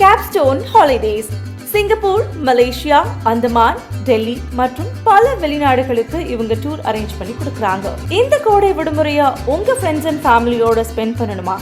Capstone Holidays Singapore Malaysia Andaman Delhi மற்றும் பல வெளிநாடுகளுக்கு இவங்க டூர் அரேஞ்ச் பண்ணி கொடுக்குறாங்க. இந்த கோடை விடுமுறையா உங்க ஃப்ரெண்ட்ஸ் அண்ட் ஃபேமிலியோட ஸ்பெண்ட் பண்ணணுமா?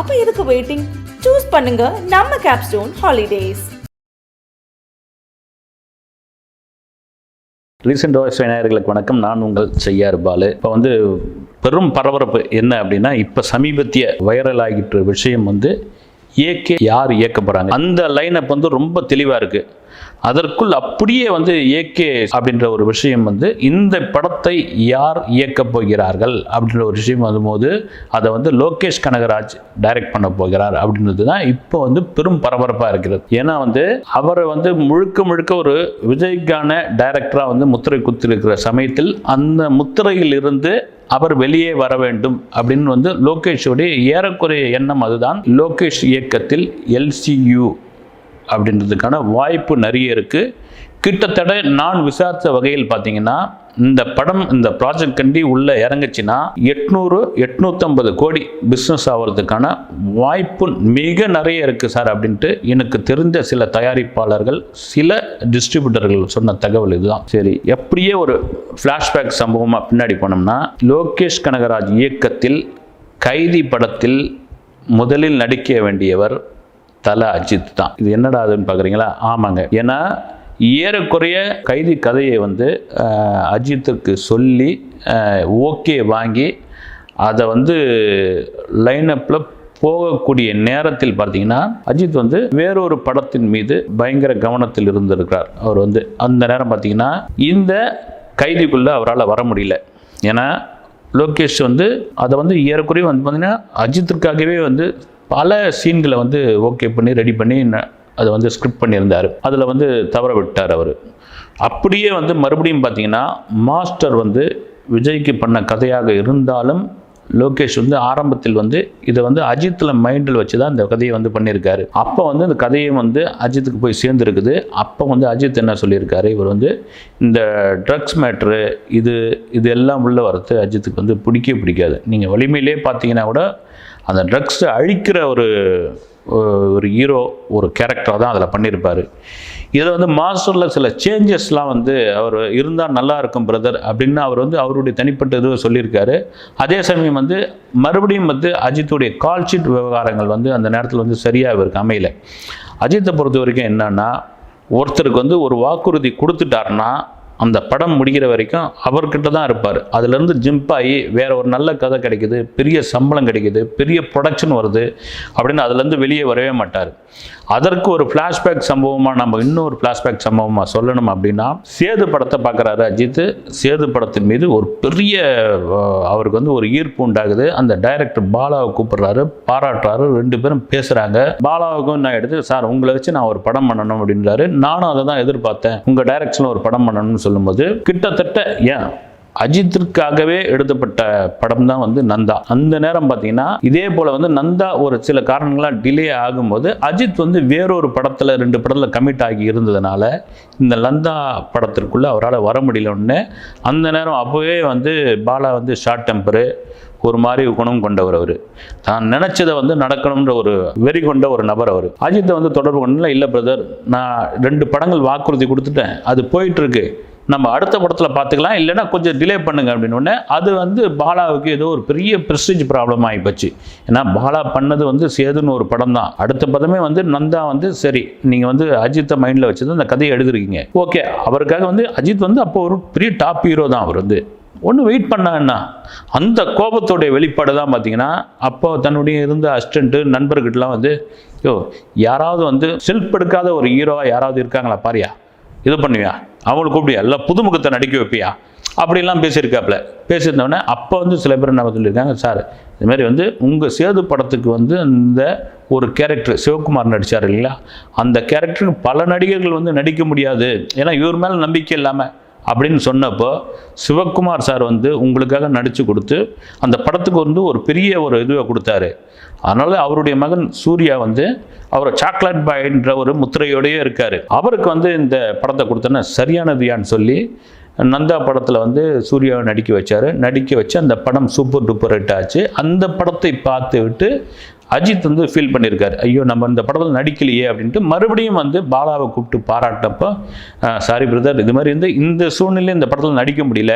அப்ப எதுக்கு வெயிட்டிங் சூஸ் பண்ணுங்க நம்ம கேப்ஸ்டோன் ஹாலிடேஸ் ரீசெண்ட் வாய்ஸ் விநாயகர்களுக்கு வணக்கம். நான் உங்கள் செய்யார் பாலு. இப்போ வந்து பெரும் பரபரப்பு என்ன அப்படின்னா இப்போ சமீபத்திய வைரல் ஆகிட்டு விஷயம் வந்து ஏகே யார் இயக்க போகிறாங்க அந்த லைனப் வந்து ரொம்ப தெளிவாக இருக்குது அதற்குள் அப்படியே வந்து ஏகே அப்படின்ற ஒரு விஷயம் வந்து இந்த படத்தை யார் இயக்கப் போகிறார்கள் அப்படின்ற ஒரு விஷயம் வரும்போது அதை வந்து லோகேஷ் கனகராஜ் டைரக்ட் பண்ண போகிறார் அப்படின்றது தான் இப்போ வந்து பெரும் பரபரப்பாக இருக்கிறது. ஏன்னா வந்து அவரை வந்து முழுக்க முழுக்க ஒரு விஜய்க்கான டைரக்டராக வந்து முத்திரை குத்திருக்கிற சமயத்தில் அந்த முத்திரையில் இருந்து அவர் வெளியே வர வேண்டும் அப்படின்னு வந்து லோகேஷோடைய ஏறக்குறைய எண்ணம் அதுதான். லோகேஷ் இயக்கத்தில் எல்சியு அப்படின்றதுக்கான வாய்ப்பு நிறைய இருக்குது கிட்டத்தட்ட நான் விசாரித்த வகையில் பார்த்தீங்கன்னா இந்த படம் இந்த ப்ராஜெக்ட் கண்டி உள்ளே இறங்குச்சுன்னா எட்நூறு எட்நூற்றம்பது கோடி பிஸ்னஸ் ஆகிறதுக்கான வாய்ப்பு மிக நிறைய இருக்குது சார் அப்படின்ட்டு எனக்கு தெரிந்த சில தயாரிப்பாளர்கள் சில டிஸ்ட்ரிபியூட்டர்கள் சொன்ன தகவல் இதுதான். சரி எப்படியே ஒரு ஃப்ளாஷ்பேக் சம்பவமாக பின்னாடி போனோம்னா லோகேஷ் கனகராஜ் இயக்கத்தில் கைதி படத்தில் முதலில் நடிக்க வேண்டியவர் தல அஜித் தான். இது என்னடா அதுன்னு பார்க்குறீங்களா ஆமாங்க. ஏன்னா ஏறக்குறைய கைதி கதையை வந்து அஜித்துக்கு சொல்லி ஓகே வாங்கி அதை வந்து லைனப்பில் போகக்கூடிய நேரத்தில் பார்த்தீங்கன்னா அஜித் வந்து வேறொரு படத்தின் மீது பயங்கர கவனத்தில் இருந்திருக்கிறார். அவர் வந்து அந்த நேரம் பார்த்தீங்கன்னா இந்த கைதிக்குள்ளே அவரால் வர முடியல. ஏன்னா லோகேஷ் வந்து அதை வந்து ஏறக்குறைய வந்து பார்த்தீங்கன்னா அஜித்துக்காகவே வந்து பல சீன்களை வந்து ஓகே பண்ணி ரெடி பண்ணி அதை வந்து ஸ்கிரிப்ட் பண்ணியிருந்தார். அதில் வந்து தவற விட்டார் அவர். அப்படியே வந்து மறுபடியும் பார்த்தீங்கன்னா மாஸ்டர் வந்து விஜய்க்கு பண்ண கதையாக இருந்தாலும் லோகேஷ் வந்து ஆரம்பத்தில் வந்து இதை வந்து அஜித்தில் மைண்டில் வச்சு தான் இந்த கதையை வந்து பண்ணியிருக்காரு. அப்போ வந்து இந்த கதையும் வந்து அஜித்துக்கு போய் சேர்ந்துருக்குது. அப்போ வந்து அஜித் என்ன சொல்லியிருக்காரு? இவர் வந்து இந்த ட்ரக்ஸ் மேட்ரு இது இது எல்லாம் உள்ள வரது அஜித்துக்கு வந்து பிடிக்கவே பிடிக்காது. நீங்கள் வலிமையிலே பார்த்தீங்கன்னா கூட அந்த ட்ரக்ஸை அழிக்கிற ஒரு ஒரு ஹீரோ ஒரு கேரக்டராக தான் அதில் பண்ணியிருப்பார் இதில் வந்து மாஸ்டரில் சில சேஞ்சஸ்லாம் வந்து அவர் இருந்தால் நல்லா இருக்கும் பிரதர் அப்படின்னு அவர் வந்து அவருடைய தனிப்பட்ட இதுவை சொல்லியிருக்காரு. அதே சமயம் வந்து மறுபடியும் வந்து அஜித்துடைய கால் ஷீட் விவகாரங்கள் வந்து அந்த நேரத்தில் வந்து சரியாக இவருக்கு அமையல. அஜித்தை பொறுத்த வரைக்கும் என்னென்னா ஒருத்தருக்கு வந்து ஒரு வாக்குறுதி கொடுத்துட்டாருன்னா அந்த படம் முடிகிற வரைக்கும் அவர்கிட்ட தான் இருப்பார். அதுலேருந்து ஜம்ப் ஆகி ஒரு நல்ல கதை கிடைக்குது பெரிய சம்பளம் கிடைக்குது பெரிய ப்ரொடக்ஷன் வருது அப்படின்னு அதுலேருந்து வெளியே வரவே மாட்டார். அதற்கு ஒரு ஃப்ளாஷ்பேக் சம்பவமாக நம்ம இன்னொரு ஃப்ளாஷ்பேக் சம்பவமாக சொல்லணும் அப்படின்னா சேது படத்தை பார்க்குறாரு அஜித். சேது படத்தின் மீது ஒரு பெரிய அவருக்கு வந்து ஒரு ஈர்ப்பு உண்டாகுது. அந்த டைரக்டர் பாலாவை கூப்பிடுறாரு பாராட்டுறாரு ரெண்டு பேரும் பேசுகிறாங்க பாலாவுக்கும் நான் எடுத்து சார் உங்களை வச்சு நான் ஒரு படம் பண்ணணும் அப்படின்றாரு. நானும் அதை தான் எதிர்பார்த்தேன். உங்கள் டைரக்ஷனில் ஒரு படம் பண்ணணும்னு சொல்லும்போது கிட்டத்தட்ட ஏன்? அஜித்திற்காகவே எழுதப்பட்ட படம் தான் வந்து நந்தா. அந்த நேரம் பார்த்தீங்கன்னா இதே போல வந்து நந்தா ஒரு சில காரணங்களாக டிலே ஆகும்போது அஜித் வந்து வேறொரு படத்தில் ரெண்டு படத்தில் கமிட் ஆகி இருந்ததுனால இந்த நந்தா படத்திற்குள்ளே அவரால் வர முடியலன்னு அந்த நேரம் அப்போவே வந்து பாலா வந்து ஷார்ட் டெம்பரு ஒரு மாதிரி குணம் கொண்டவர் அவர். தான் நினச்சதை வந்து நடக்கணுன்ற ஒரு வெறி கொண்ட ஒரு நபர் அவர். அஜித்தை வந்து தொடர்பு கொண்டல இல்லை பிரதர் நான் ரெண்டு படங்கள் வாக்குறுதி கொடுத்துட்டேன். அது போயிட்டுருக்கு நம்ம அடுத்த படத்தில் பார்த்துக்கலாம். இல்லைன்னா கொஞ்சம் டிலே பண்ணுங்க அப்படின்னு அது வந்து பாலாவுக்கு ஏதோ ஒரு பெரிய ப்ரெஸ்டீஜ் ப்ராப்ளம் ஆகிப்போச்சு ஏன்னா பாலா பண்ணது வந்து சேதுன்னு ஒரு படம் தான். அடுத்த படமே வந்து நந்தா வந்து சரி நீங்கள் வந்து அஜித்தை மைண்டில் வச்சு தான் அந்த கதையை எழுதிருக்கீங்க. ஓகே அவருக்காக வந்து அஜித் வந்து அப்போ ஒரு பெரிய டாப் ஹீரோ தான் அவர் வந்து. ஒன்று வெயிட் பண்ணான்னா அந்த கோபத்தோடைய வெளிப்பாடு தான் பார்த்தீங்கன்னா அப்போ தன்னுடைய இருந்த அசிஸ்டண்ட்டு நண்பர்கிட்டலாம் வந்து யோ யாராவது வந்து செல்ஃப் எடுக்காத ஒரு ஹீரோவாக யாராவது இருக்காங்களா? பாரியா? இது பண்ணுவியா? அவங்களை கூப்பிடியா? இல்லை புதுமுகத்தை நடிக்க வைப்பியா? அப்படிலாம் பேசியிருக்காப்புல. பேசியிருந்தவொடனே அப்போ வந்து சில பேர் என்ன சொல்லியிருக்காங்க? சார் இது மாதிரி வந்து உங்கள் சேது படத்துக்கு வந்து இந்த ஒரு கேரக்டர் சிவகுமார் நடித்தார் இல்லைங்களா? அந்த கேரக்டருக்கு பல நடிகர்கள் வந்து நடிக்க முடியாது. ஏன்னா இவர் மேலே நம்பிக்கை இல்லாமல் அப்படின்னு சொன்னப்போ சிவகுமார் சார் வந்து உங்களுக்காக நடித்து கொடுத்து அந்த படத்துக்கு வந்து ஒரு பெரிய ஒரு இதுவை கொடுத்தாரு. அதனால் அவருடைய மகன் சூர்யா வந்து அவர் சாக்லேட் பாய்ன்ற ஒரு முத்திரையோடயே இருக்கார். அவருக்கு வந்து இந்த படத்தை கொடுத்தோன்னா சரியானதுயான்னு சொல்லி நந்தா படத்தில் வந்து சூர்யாவை நடிக்க வச்சார். நடிக்க வச்சு அந்த படம் சூப்பர் டூப்பர் ஹிட் ஆச்சு. அந்த படத்தை பார்த்து விட்டு அஜித் வந்து ஃபீல் பண்ணியிருக்காரு ஐயோ நம்ம இந்த படத்தில் நடிக்கலையே அப்படின்ட்டு மறுபடியும் வந்து பாலாவை கூப்பிட்டு பாராட்டினப்போ சாரி பிரதர் இது மாதிரி இருந்து இந்த சூழ்நிலையில் இந்த படத்தில் நடிக்க முடியல.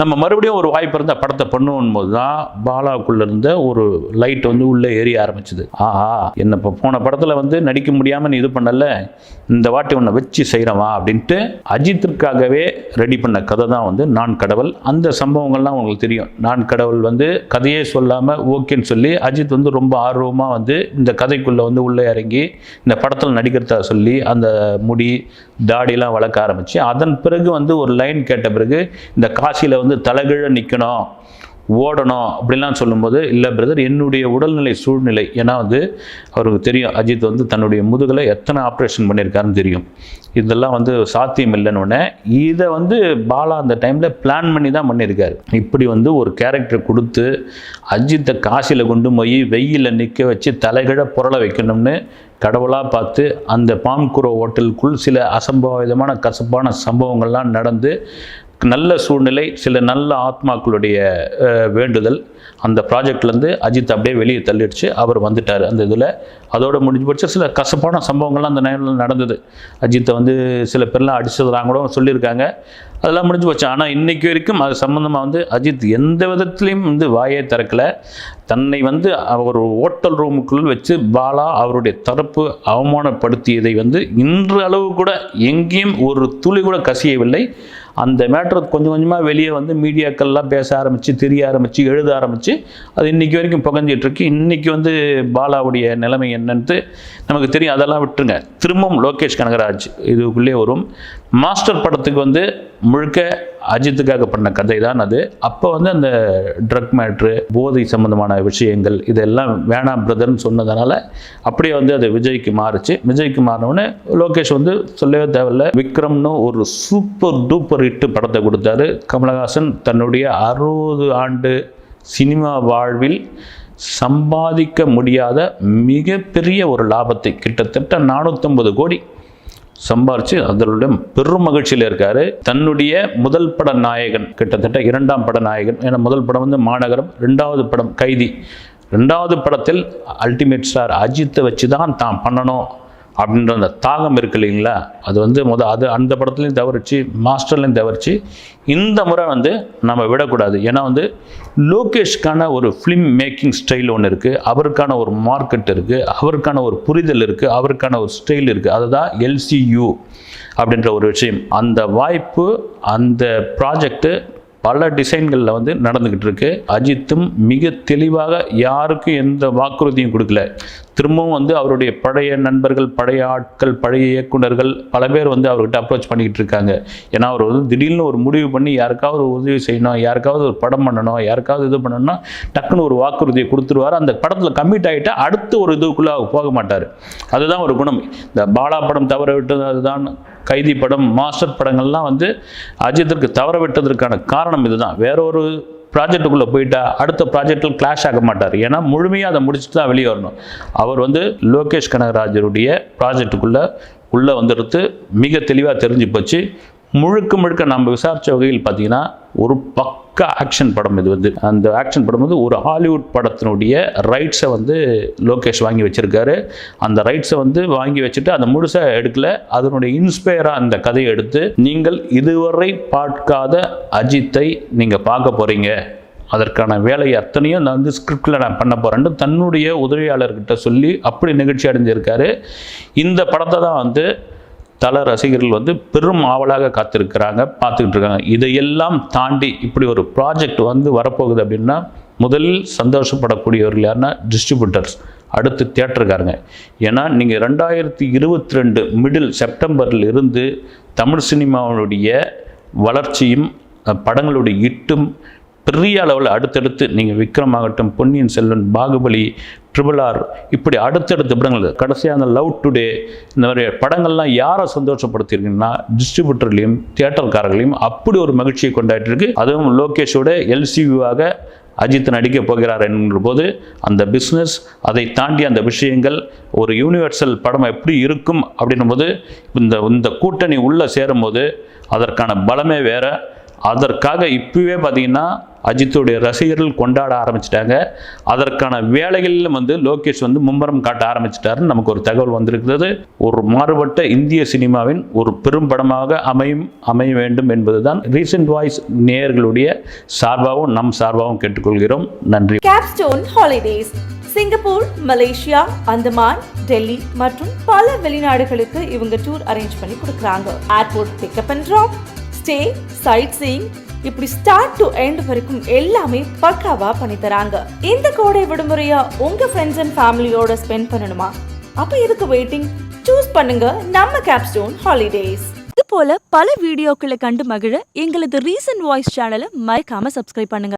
நம்ம மறுபடியும் ஒரு வாய்ப்பு இருந்தால் படத்தை பண்ணுவோம் போது தான் பாலாவுக்குள்ளே இருந்த ஒரு லைட் வந்து உள்ளே ஏறி ஆரம்பிச்சது. ஆஹா என்ன இப்போ போன படத்தில் வந்து நடிக்க முடியாமல் நீ இது பண்ணல. இந்த வாட்டி உன்னை வச்சு செய்கிறவா அப்படின்ட்டு அஜித்திற்காகவே ரெடி பண்ண கதை தான் வந்து நான் கடவுள். அந்த சம்பவங்கள்லாம் உங்களுக்கு தெரியும். நான் கடவுள் வந்து கதையே சொல்லாமல் ஓகேன்னு சொல்லி அஜித் வந்து ரொம்ப ஆர்வமாக வந்து இந்த கதைக்குள்ளே வந்து உள்ளே இறங்கி இந்த படத்தில் நடிக்கிறதா சொல்லி அந்த முடி தாடியெல்லாம் வளர்க்க ஆரம்பித்து அதன் பிறகு வந்து ஒரு லைன் கேட்ட பிறகு இந்த காசியில் வந்து தலைகீழ நிற்கணும் ஓடணும் அப்படிலாம் சொல்லும்போது இல்லை பிரதர் என்னுடைய உடல்நிலை சூழ்நிலை. ஏன்னா வந்து அவருக்கு தெரியும் அஜித் வந்து தன்னுடைய முதுகில் எத்தனை ஆப்ரேஷன் பண்ணியிருக்காருன்னு தெரியும். இதெல்லாம் வந்து சாத்தியம் இல்லைன்னு இதை வந்து பாலா அந்த டைமில் பிளான் பண்ணி தான் பண்ணியிருக்காரு. இப்படி வந்து ஒரு கேரக்டர் கொடுத்து அஜித்தை காசியில் கொண்டு போய் வெயிலில் நிற்க வச்சு தலைகிழ புரள வைக்கணும்னு கடவுளாக பார்த்து அந்த பாம்குரோ ஹோட்டலுக்குள் சில அசம்பாவிதமான கசப்பான சம்பவங்கள்லாம் நடந்து நல்ல சூழ்நிலை சில நல்ல ஆத்மாக்களுடைய வேண்டுதல். அந்த ப்ராஜெக்ட்லேருந்து அஜித் அப்படியே வெளியே தள்ளிடுச்சு. அவர் வந்துட்டார் அந்த இதில். அதோட முடிஞ்சு போச்சு. சில கசப்பான சம்பவங்கள்லாம் அந்த நேரில் நடந்தது. அஜித்தை வந்து சில பேர்லாம் அடிச்சதுலாம் கூட சொல்லியிருக்காங்க. அதெல்லாம் முடிஞ்சு போச்சு. ஆனால் இன்றைக்கு வரைக்கும் அது சம்மந்தமாக வந்து அஜித் எந்த விதத்துலேயும் வந்து வாயே திறக்கல. தன்னை வந்து ஒரு ஹோட்டல் ரூமுக்குள் வச்சு பாலா அவருடைய தரப்பு அவமானப்படுத்தியதை வந்து இன்று அளவு கூட எங்கேயும் ஒரு துளி கூட கசியவில்லை. அந்த மேட்ரு கொஞ்சம் கொஞ்சமாக வெளியே வந்து மீடியாக்கள்லாம் பேச ஆரம்பித்து தெரிய ஆரம்பித்து எழுத ஆரம்பித்து அது இன்றைக்கி வரைக்கும் புகைஞ்சிட்டுருக்கு இன்றைக்கி வந்து பாலாவுடைய நிலைமை என்னன்ட்டு நமக்கு தெரியும். அதெல்லாம் விட்டுருங்க. திரும்பவும் லோகேஷ் கனகராஜ் இதுக்குள்ளே வரும். மாஸ்டர் படத்துக்கு வந்து முழுக்க அஜித்துக்காக பண்ண கதை தான் அது. அப்போ வந்து அந்த ட்ரக் மேட்ரு போதை சம்மந்தமான விஷயங்கள் இதெல்லாம் வேணாம் பிரதர்னு சொன்னதுனால அப்படியே வந்து அது விஜய்க்கு மாறுச்சு. விஜய்க்கு மாறினவுடனே லோகேஷ் வந்து சொல்லவே தேவையில்ல விக்ரம்னு ஒரு சூப்பர் டூப்பர் ஹிட்டு படத்தை கொடுத்தாரு. கமலஹாசன் தன்னுடைய அறுபது ஆண்டு சினிமா வாழ்வில் சம்பாதிக்க முடியாத மிகப்பெரிய ஒரு லாபத்தை கிட்டத்தட்ட நானூற்றம்பது கோடி சம்பாரிச்சு அதனுடைய பெரும் மகிழ்ச்சியில் இருக்காரு. தன்னுடைய முதல் பட நாயகன் கிட்டத்தட்ட இரண்டாம் பட நாயகன். ஏன்னா முதல் படம் வந்து மாநகரம் ரெண்டாவது படம் கைதி. ரெண்டாவது படத்தில் அல்டிமேட் ஸ்டார் அஜித்தை வச்சு தான் தான் பண்ணணும். அப்படின்ற அந்த தாகம் இருக்கு இல்லைங்களா? அது வந்து முத அது அந்த படத்துலையும் தவறிச்சு மாஸ்டர்லையும் தவறிச்சு இந்த முறை வந்து நம்ம விடக்கூடாது. ஏன்னா வந்து லோகேஷ்கான ஒரு ஃபிலிம் மேக்கிங் ஸ்டைல் ஒன்று இருக்குது அவருக்கான ஒரு மார்க்கெட் இருக்குது அவருக்கான ஒரு புரிதல் இருக்குது அவருக்கான ஒரு ஸ்டைல் இருக்குது அதுதான் எல்சியூ அப்படின்ற ஒரு விஷயம். அந்த வாய்ப்பு அந்த ப்ராஜெக்ட்டு பல டிசைன்களில் வந்து நடந்துக்கிட்டு இருக்கு அஜித்தும் மிக தெளிவாக யாருக்கும் எந்த வாக்குறுதியும் கொடுக்கல. திரும்பவும் வந்து அவருடைய பழைய நண்பர்கள் பழைய ஆட்கள் பழைய இயக்குனர்கள் பல பேர் வந்து அவர்கிட்ட அப்ரோச் பண்ணிக்கிட்டு இருக்காங்க ஏன்னா அவர் வந்து திடீர்னு ஒரு முடிவு பண்ணி யாருக்காவது ஒரு உதவி செய்யணும் யாருக்காவது ஒரு படம் பண்ணணும் யாருக்காவது இது பண்ணணும்னா டக்குன்னு ஒரு வாக்குறுதியை கொடுத்துருவார். அந்த படத்தில் கம்மிட் ஆகிட்டால் அடுத்து ஒரு இதுக்குள்ளே போக மாட்டார். அதுதான் ஒரு குணம். இந்த பாலா படம் தவற விட்டது அதுதான் கைதி படம் மாஸ்டர் படங்கள்லாம் வந்து அஜித்திற்கு தவற விட்டதற்கான காரணம் இதுதான். வேற ஒரு ப்ராஜெக்ட்டுக்குள்ளே போயிட்டா அடுத்த ப்ராஜெக்டில் கிளாஷ் ஆக மாட்டார். ஏன்னா முழுமையாக அதை முடிச்சுட்டு தான் வெளியே வரணும். அவர் வந்து லோகேஷ் கனகராஜருடைய ப்ராஜெக்ட்டுக்குள்ளே உள்ளே வந்துடுறது மிக தெளிவாக தெரிஞ்சு போச்சு. முழுக்க முழுக்க நம்ம விசாரித்த வகையில் பார்த்தீங்கன்னா ஒரு பக்கா ஆக்ஷன் படம் இது வந்து. அந்த ஆக்ஷன் படம் வந்து ஒரு ஹாலிவுட் படத்தினுடைய ரைட்ஸை வந்து லோகேஷ் வாங்கி வச்சுருக்காரு. அந்த ரைட்ஸை வந்து வாங்கி வச்சுட்டு அந்த முழுசாக எடுக்கல. அதனுடைய இன்ஸ்பயராக அந்த கதையை எடுத்து நீங்கள் இதுவரை பார்க்காத அஜித்தை நீங்கள் பார்க்க போகிறீங்க அதற்கான வேலையை அத்தனையும் நான் வந்து ஸ்கிரிப்டில் நான் பண்ண போகிறேன்னு தன்னுடைய உதவியாளர்கிட்ட சொல்லி அப்படி நிகழ்ச்சி அடைஞ்சிருக்காரு. இந்த படத்தை தான் வந்து தல ரசிகர்கள் வந்து பெரும் ஆவலாக காத்திருக்கிறாங்க பார்த்துக்கிட்டு இருக்காங்க. இதையெல்லாம் தாண்டி இப்படி ஒரு ப்ராஜெக்ட் வந்து வரப்போகுது அப்படின்னா முதலில் சந்தோஷப்படக்கூடியவர்கள் யாருன்னா டிஸ்ட்ரிபியூட்டர்ஸ் அடுத்து தேட்டருக்காருங்க ஏன்னா நீங்கள் ரெண்டாயிரத்தி இருபத்தி ரெண்டு மிடில் செப்டம்பரில் இருந்து தமிழ் சினிமாவுடைய வளர்ச்சியும் படங்களுடைய இட்டும் பெரிய அளவில் அடுத்தடுத்து நீங்கள் விக்ரம் ஆகட்டும் பொன்னியின் செல்வன் பாகுபலி ட்ரிபிள் ஆர் இப்படி அடுத்தடுத்த படங்கள். கடைசியாக அந்த லவ் டுடே இந்த மாதிரி படங்கள்லாம் யாரை சந்தோஷப்படுத்தியிருக்குன்னா டிஸ்ட்ரிபியூட்டர்லையும் தியேட்டர்காரர்களையும் அப்படி ஒரு மகிழ்ச்சியை கொண்டாடிட்டு அதுவும் லோகேஷோட எல்சிவியூவாக அஜித் நடிக்க போகிறார் என்கிற போது அந்த பிஸ்னஸ் அதை தாண்டி அந்த விஷயங்கள் ஒரு யூனிவர்சல் படம் எப்படி இருக்கும் அப்படின்னும் போது இந்த இந்த கூட்டணி உள்ளே சேரும்போது அதற்கான பலமே வேற. அதற்காக இப்போவே பார்த்தீங்கன்னா அஜித்துடைய ரசிகர்கள் கொண்டாட ஆரம்பிச்சிட்டாங்க. அதற்கான வேலைகளிலும் வந்து லோகேஷ் வந்து மும்முரம் காட்ட ஆரம்பிச்சிட்டாருன்னு நமக்கு ஒரு தகவல் வந்திருக்கிறது. ஒரு மாறுபட்ட இந்திய சினிமாவின் ஒரு பெரும் படமாக அமையும் அமைய வேண்டும் என்பதுதான் ரீசெண்ட் வாய்ஸ் நேயர்களுடைய சார்பாகவும் நம் சார்பாகவும் கேட்டுக்கொள்கிறோம். நன்றி. Capstone Holidays Singapore Malaysia Andaman Delhi மற்றும் பல வெளிநாடுகளுக்கு இவங்க டூர் அரேஞ்ச் பண்ணி கொடுக்குறாங்க. Airport pickup and drop stay sightseeing இப்படி ஸ்டார்ட் டு எண்ட் வரைக்கும் எல்லாமே பக்காவா பண்ணி தராங்க இந்த கோடை விடுமுறையா உங்க ஃப்ரெண்ட்ஸ் அண்ட் ஃபேமிலியோட ஸ்பெண்ட் பண்ணணுமா? அப்ப எதுக்கு வெயிட்டிங் சூஸ் பண்ணுங்க நம்ம கேப்ஸ்டோன் ஹாலிடேஸ் இது போல பல வீடியோக்களை கண்டு மகிழ எங்களது ரீசன்ட் வாய்ஸ் சேனலை மறைக்காம சப்ஸ்கிரைப் பண்ணுங்க.